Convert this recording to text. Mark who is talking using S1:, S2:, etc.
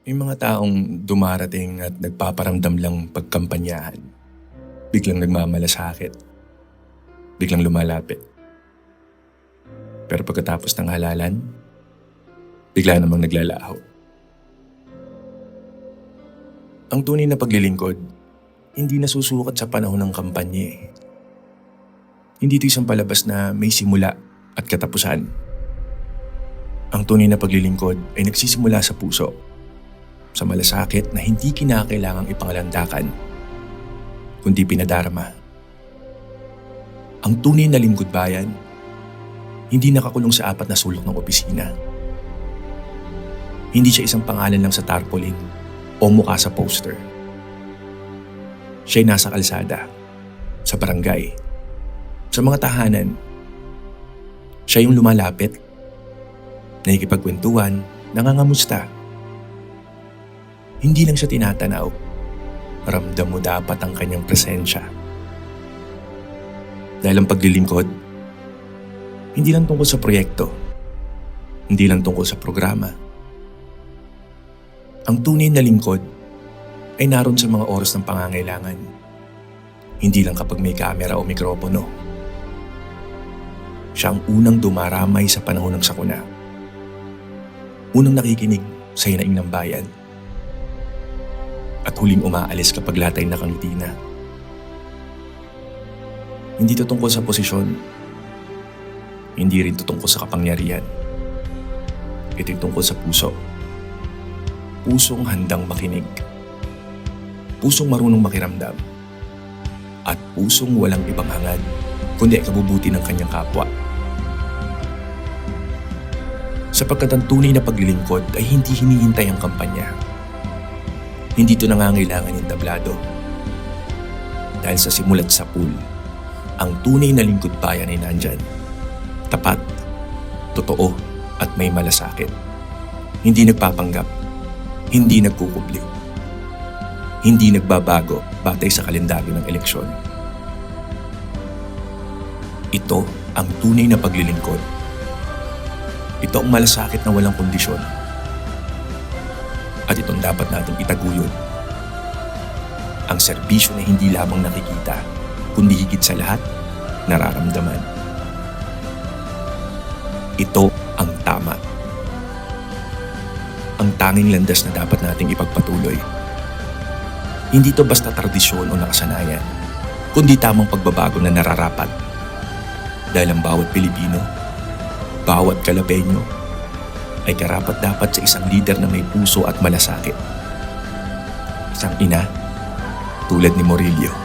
S1: May mga taong dumarating at nagpaparamdam lang pagkampanyahan. Biglang nagmamalasakit. Biglang lumalapit. Pero pagkatapos ng halalan, bigla namang naglalaho. Ang tunay na paglilingkod, hindi nasusukat sa panahon ng kampanya eh. Hindi ito isang palabas na may simula at katapusan. Ang tunay na paglilingkod ay nagsisimula sa puso, sa malasakit na hindi kinakailangang ipangalandakan, kundi pinadarama. Ang tunay na lingkod bayan, hindi nakakulong sa apat na sulok ng opisina. Hindi siya isang pangalan lang sa tarpaulin o mukha sa poster. Siya'y nasa kalsada, sa barangay, sa mga tahanan. Siya yung lumalapit, nakikipagkwentuhan, nangangamusta. Hindi lang siya tinatanaw, ramdam mo dapat ang kanyang presensya. Dahil ang paglilingkod, hindi lang tungkol sa proyekto, hindi lang tungkol sa programa. Ang tunay na lingkod ay naroon sa mga oras ng pangangailangan. Hindi lang kapag may kamera o mikropono. Siya ang unang dumaramay sa panahon ng sakuna. Unang nakikinig sa hinaing ng bayan. At huling umaalis kapag lahat ay nakangiti na. Hindi ito tungkol sa posisyon. Hindi rin ito tungkol sa kapangyarihan. Ito'y tungkol sa puso. Pusong handang makinig. Pusong marunong makiramdam. At pusong walang ibang hangad, kundi kabubuti ng kanyang kapwa. Sapagkat ang tunay na paglilingkod ay hindi hinihintay ang kampanya. Hindi ito nangangailangan ng tablado. Dahil sa simulat sa pool, ang tunay na lingkod bayan ay nandyan. Tapat, totoo, at may malasakit. Hindi nagpapanggap, hindi nagkukubli. Hindi nagbabago batay sa kalendaryo ng eleksyon. Ito ang tunay na paglilingkod. Ito ang malasakit na walang kondisyon. At itong dapat nating itaguyod. Ang serbisyo na hindi lamang nakikita, kundi higit sa lahat, nararamdaman. Ito ang tama. Ang tanging landas na dapat nating ipagpatuloy. Hindi ito basta tradisyon o nakasanayan, kundi tamang pagbabago na nararapat. Dahil ang bawat Pilipino, bawat Kalabeño, ay karapat dapat sa isang lider na may puso at malasakit. Isang ina tulad ni Morillo.